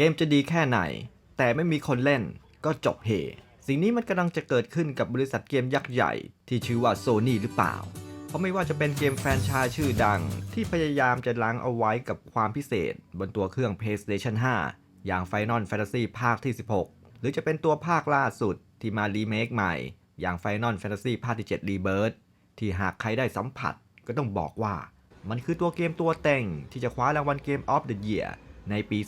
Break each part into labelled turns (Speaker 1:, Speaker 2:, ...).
Speaker 1: เกมจะดีแค่ไหน แต่ไม่มีคนเล่นก็จบเฮสิ่งนี้มันกำลังจะเกิดขึ้นกับบริษัทเกมยักษ์ใหญ่ ที่ชื่อว่าโซ n y หรือเปล่า เพราะไม่ว่าจะเป็นเกมแฟรนไชส์ชื่อดัง ที่พยายามจะล้างเอาไว้กับความพิเศษ บนตัวเครื่อง PlayStation 5 อย่าง Final Fantasy ภาคที่ 16 หรือจะเป็นตัวภาคล่าสุดที่มารีเมคใหม่ อย่าง Final Fantasy ภาคที่ 7 Rebirth ที่หากใครได้สัมผัสก็ต้องบอกว่า มันคือตัวเกมตัวเต็งที่จะคว้ารางวัลเกม of the Year ในปี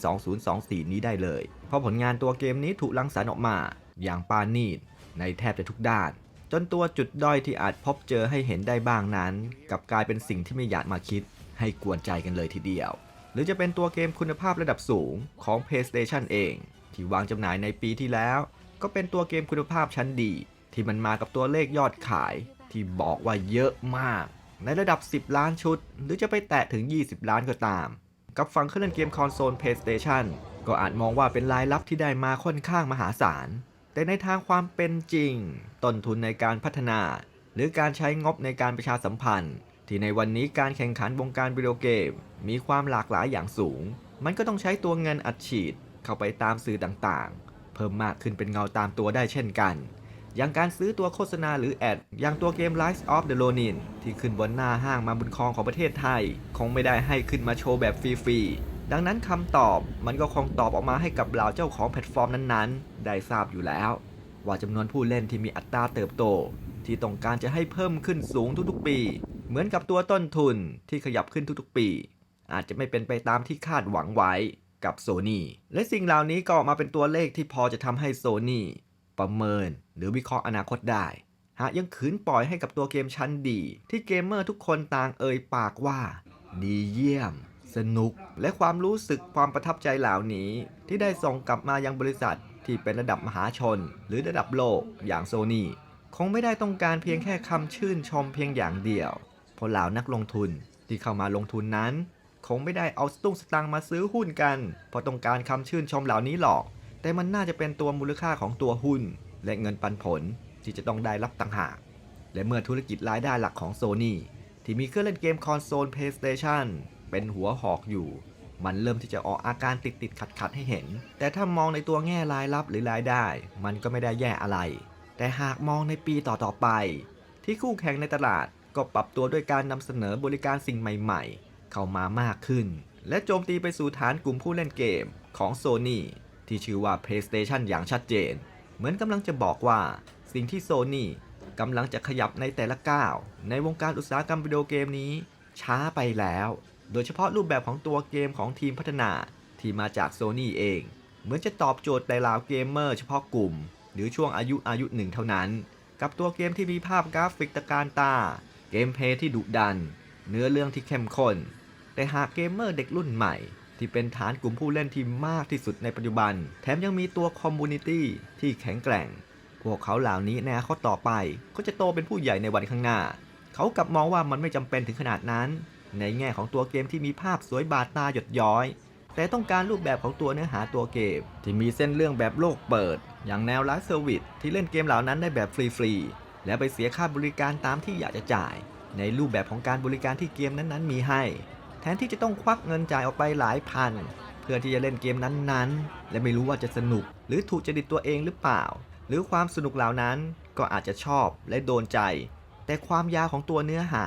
Speaker 1: 2024 นี้ได้เลย เพราะผลงานตัวเกมนี้ถูกรังสรรค์ออกมา อย่างปานีตในแทบจะทุกด้าน จนตัวจุดด้อยที่อาจพบเจอให้เห็นได้บ้างนั้นกลับกลายเป็นสิ่งที่ไม่อยากมาคิด ให้กวนใจกันเลยทีเดียว หรือจะเป็นตัวเกมคุณภาพระดับสูงของ PlayStation เอง ที่วางจำหน่ายในปีที่แล้ว ก็เป็นตัวเกมคุณภาพชั้นดี ที่มันมากับตัวเลขยอดขายที่บอกว่าเยอะมาก ในระดับ 10 ล้านชุด หรือจะไปแตะถึง 20 ล้านก็ตาม กับฝั่งเครื่องเล่นเกมคอนโซล PlayStation ก็อาจมองว่าเป็นรายรับที่ได้มาค่อนข้างมหาศาล แต่ในทางความเป็นจริง ต้นทุนในการพัฒนา หรือการใช้งบในการประชาสัมพันธ์ ที่ในวันนี้การแข่งขันวงการวิดีโอเกม มีความหลากหลายอย่างสูง มันก็ต้องใช้ตัวเงินอัดฉีด เข้าไปตามสื่อต่างๆ เพิ่มมากขึ้นเป็นเงาตามตัวได้เช่นกัน อย่างการซื้อตัวโฆษณาหรือแอด อย่างตัวเกม Rise of the Ronin ที่ขึ้นบนหน้าห้างมาบนคลองของประเทศไทย คงไม่ได้ให้ขึ้นมาโชว์แบบฟรีๆ ดังนั้นคำตอบมันก็คงตอบออกมาให้กับเหล่าเจ้าของแพลตฟอร์มนั้นๆ ได้ทราบอยู่แล้ว ว่าจำนวนผู้เล่นที่มีอัตราเติบโต ที่ต้องการจะให้เพิ่มขึ้นสูงทุกๆ ปี เหมือนกับตัวต้นทุนที่ขยับขึ้นทุกๆ ปี อาจจะไม่เป็นไปตามที่คาดหวังไว้กับโซ n y และสิ่งเหล่านี้ก็ออกมาเป็นตัวเลขที่พอจะทำให้โซ n y ประเมิน หรือวิเคราะห์อนาคตได้หากยังขืนปล่อยให้กับตัวเกมชั้นดี ที่เกมเมอร์ทุกคนต่างเอ่ยปากว่า ดีเยี่ยม สนุก และความรู้สึกความประทับใจเหล่านี้ ที่ได้ส่งกลับมายังบริษัทที่เป็นระดับมหาชน หรือระดับโลกอย่างโซ n y คงไม่ได้ต้องการเพียงแค่คำชื่นชมเพียงอย่างเดียวเพราะเหล่านักลงทุนที่เข้ามาลงทุนนั้น คงไม่ได้เอาสตุ้งสตังมาซื้อหุ้นกันเพราะต้องการคำชื่นชมเหล่านี้หรอก แต่มันน่าจะเป็นตัวมูลค่าของตัวหุ้น และเงินปันผลที่จะต้องได้รับต่างหาก และเมื่อธุรกิจรายได้หลักของ Sony ที่มีเครื่องเล่นเกมคอนโซล PlayStation เป็นหัวหอกอยู่ มันเริ่มที่จะออกอาการติดติดขัดขัดให้เห็น แต่ถ้ามองในตัวแง่รายรับหรือรายได้ มันก็ไม่ได้แย่อะไร แต่หากมองในปีต่อๆไป ที่คู่แข่งในตลาดก็ปรับตัวด้วยการนำเสนอบริการสิ่งใหม่ๆ เข้ามามากขึ้น และโจมตีไปสู่ฐานกลุ่มผู้เล่นเกมของ Sony ที่ชื่อว่า PlayStation อย่างชัดเจน เหมือนกำลังจะบอกว่า สิ่งที่ Sony กำลังจะขยับในแต่ละก้าว ในวงการอุตสาหกรรมวิดีโอเกมนี้ ช้าไปแล้ว โดยเฉพาะรูปแบบของตัวเกมของทีมพัฒนาที่มาจาก Sony เอง เหมือนจะตอบโจทย์แต่ล่าเกมเมอร์เฉพาะกลุ่ม หรือช่วงอายุอายุหนึ่งเท่านั้น กับตัวเกมที่มีภาพกราฟิกตะการตา เกมเพลย์ที่ดุดัน เนื้อเรื่องที่เข้มข้น แต่หากเกมเมอร์เด็กรุ่นใหม่ ที่เป็นฐานกลุ่มผู้เล่นที่มากที่สุดในปัจจุบัน แถมยังมีตัวคอมมูนิตี้ที่แข็งแกร่ง พวกเขาเหล่านี้ในอนาคตต่อไปก็จะโตเป็นผู้ใหญ่ในวันข้างหน้า เขากลับมองว่ามันไม่จำเป็นถึงขนาดนั้น ในแง่ของตัวเกมที่มีภาพสวยบาดตาหยดย้อย แต่ต้องการรูปแบบของตัวเนื้อหาตัวเกม ที่มีเส้นเรื่องแบบโลกเปิด อย่างแนวไลฟ์เซอร์วิสที่เล่นเกมเหล่านั้นได้แบบฟรีๆและไปเสียค่าบริการตามที่อยากจะจ่าย ในรูปแบบของการบริการที่เกมนั้นๆ มีให้ แทนที่จะต้องควักเงินจ่ายออกไปหลายพัน เพื่อที่จะเล่นเกมนั้นๆ และไม่รู้ว่าจะสนุก หรือถูกจริตตัวเองหรือเปล่า หรือความสนุกเหล่านั้นก็อาจจะชอบและโดนใจ แต่ความยาวของตัวเนื้อหา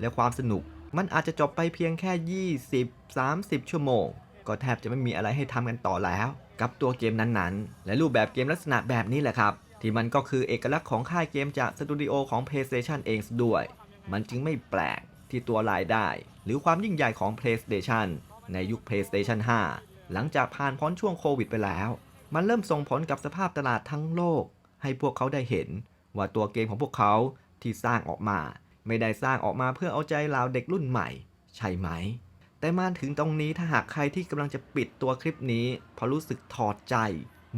Speaker 1: และความสนุก มันอาจจะจบไปเพียงแค่ 20 30 ชั่วโมง ก็แทบจะไม่มีอะไรให้ทำกันต่อแล้ว กับตัวเกมนั้นๆ และรูปแบบเกมลักษณะแบบนี้แหละครับ ที่มันก็คือเอกลักษณ์ของค่ายเกมจากสตูดิโอของ PlayStation เองด้วย มันจึงไม่แปลก ที่ตัวรายได้ หรือความยิ่งใหญ่ของ PlayStation ในยุค PlayStation 5 หลังจากผ่านพ้นช่วงโควิดไปแล้ว มันเริ่มส่งผลกับสภาพตลาดทั้งโลก ให้พวกเขาได้เห็น ว่าตัวเกมของพวกเขาที่สร้างออกมา ไม่ได้สร้างออกมาเพื่อเอาใจเหล่าเด็กรุ่นใหม่ ใช่ไหม แต่มาถึงตรงนี้ถ้าหากใครที่กำลังจะปิดตัวคลิปนี้เพราะรู้สึกถอดใจ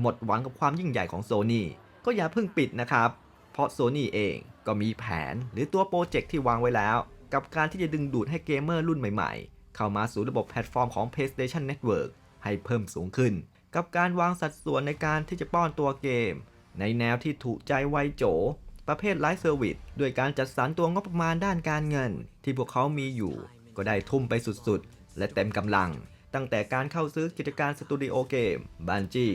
Speaker 1: หมดหวังกับความยิ่งใหญ่ของโซ n y ก็อย่าเพิ่งปิดนะครับ เพราะโซ n y เองก็มีแผนหรือตัวโปรเจกต์ที่วางไว้แล้ว กับการที่จะดึงดูดให้เกมเมอร์รุ่นใหม่ๆ เข้ามาสู่ระบบแพลตฟอร์มของ PlayStation Network ให้เพิ่มสูงขึ้น กับการวางสัดส่วนในการที่จะป้อนตัวเกม ในแนวที่ถูกใจไวโจ ประเภทไลฟ์เซอร์วิสด้วยการจัดสรรตัวงบประมาณด้านการเงิน ที่พวกเขามีอยู่ ก็ได้ทุ่มไปสุดๆ และเต็มกำลัง ตั้งแต่การเข้าซื้อกิจการสตูดิโอเกมบันจี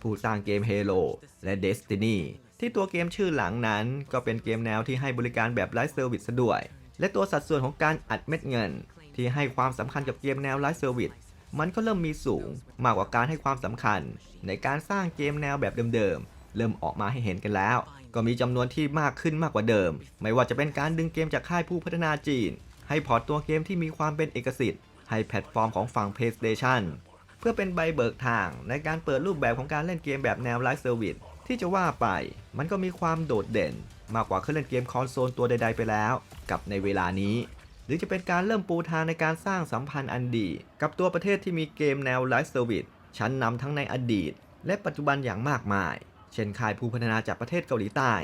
Speaker 1: ผู้สร้างเกม Halo และ Destiny ที่ตัวเกมชื่อหลังนั้นก็เป็นเกมแนวที่ให้บริการแบบไลฟ์เซอร์วิสซะด้วย และตัวสัดส่วนของการอัดเม็ดเงิน ที่ให้ความสำคัญกับเกมแนวไลฟ์เซอร์วิสมันก็เริ่มมีสูงมากกว่าการให้ความสำคัญ ในการสร้างเกมแนวแบบเดิมๆ เริ่มออกมาให้เห็นกันแล้ว ก็มีจำนวนที่มากขึ้นมากกว่าเดิม ไม่ว่าจะเป็นการดึงเกมจากค่ายผู้พัฒนาจีน ให้พอร์ตตัวเกมที่มีความเป็นเอกสิทธิ์ ให้แพลตฟอร์มของฝั่ง PlayStation เพื่อเป็นใบเบิกทางในการเปิดรูปแบบของการเล่นเกมแบบแนวไลฟ์เซอร์วิสที่จะว่าไป มันก็มีความโดดเด่น มากกว่าเครื่องเล่นเกมคอนโซลตัวใด ๆ ไปแล้ว กับในเวลานี้ หรือจะเป็นการเริ่มปูทางในการสร้างสัมพันธ์อันดี กับตัวประเทศที่มีเกมแนวไลฟ์เซอร์วิสชั้นนำทั้งในอดีต และปัจจุบันอย่างมากมาย เช่นค่ายผู้พัฒนาจากประเทศเกาหลีใต้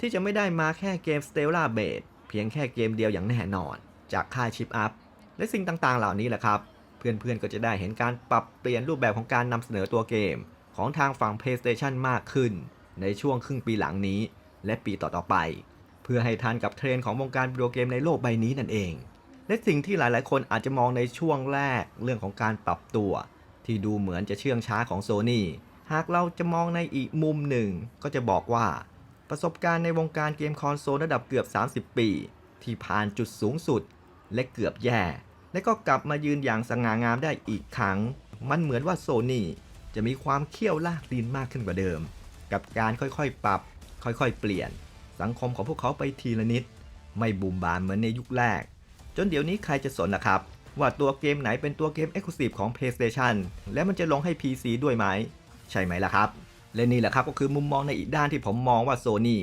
Speaker 1: ที่จะไม่ได้มาแค่เกม Stella b a s e เพียงแค่เกมเดียวอย่างแน่นอน จากค่ายชิปอัพและสิ่งต่างๆ เหล่านี้แหละครับ เพื่อนๆก็จะได้เห็นการปรับเปลี่ยนรูปแบบของการนำเสนอตัวเกม ของทางฝั่ง PlayStation มากขึ้น ในช่วงครึ่งปีหลังนี้ และปีต่อๆไป เพื่อให้ทันกับเทรนด์ของวงการวิดีโอเกมในโลกใบนี้นั่นเอง และสิ่งที่หลายๆ คนอาจจะมองในช่วงแรกเรื่องของการปรับตัว ที่ดูเหมือนจะเชื่องช้าของโซ n y หากเราจะมองในอีกมุมหนึ่ง ก็จะบอกว่า ประสบการณ์ในวงการเกมคอนโซลระดับเกือบ 30 ปี ที่ผ่านจุดสูงสุด และเกือบแย่ และก็กลับมายืนอย่างสง่างามได้อีกครั้ง มันเหมือนว่าโซนี่จะมีความเขี้ยวลากดินมากขึ้นกว่าเดิม กับการค่อยๆ ปรับ ค่อยๆ เปลี่ยน สังคมของพวกเขาไปทีละนิด ไม่บูมบานเหมือนในยุคแรก จนเดี๋ยวนี้ใครจะสนนะครับ ว่าตัวเกมไหนเป็นตัวเกม Exclusive ของ PlayStation และมันจะลงให้ PC ด้วยไหม ใช่ไหมล่ะครับ และนี่แหละครับก็คือมุมมองในอีกด้านที่ผมมองว่าโซนี่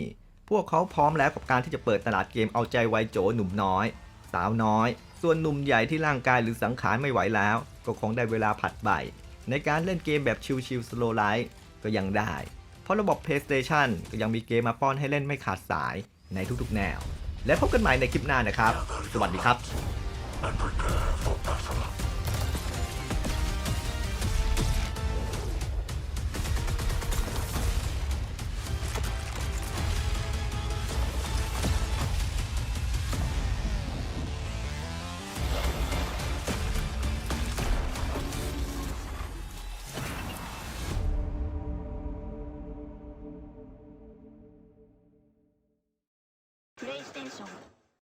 Speaker 1: พวกเขาพร้อมแล้วกับการที่จะเปิดตลาดเกมเอาใจวัยโจหนุ่มน้อย สาวน้อย ส่วนหนุ่มใหญ่ที่ร่างกายหรือสังขารไม่ไหวแล้ว ก็คงได้เวลาผัดใบในการเล่นเกมแบบชิลๆ slow life ก็ยังได้ เพราะระบบ PlayStation ก็ยังมีเกมมาป้อนให้เล่นไม่ขาดสายในทุกๆแนว และพบกันใหม่ในคลิปหน้านะครับ สวัสดีครับ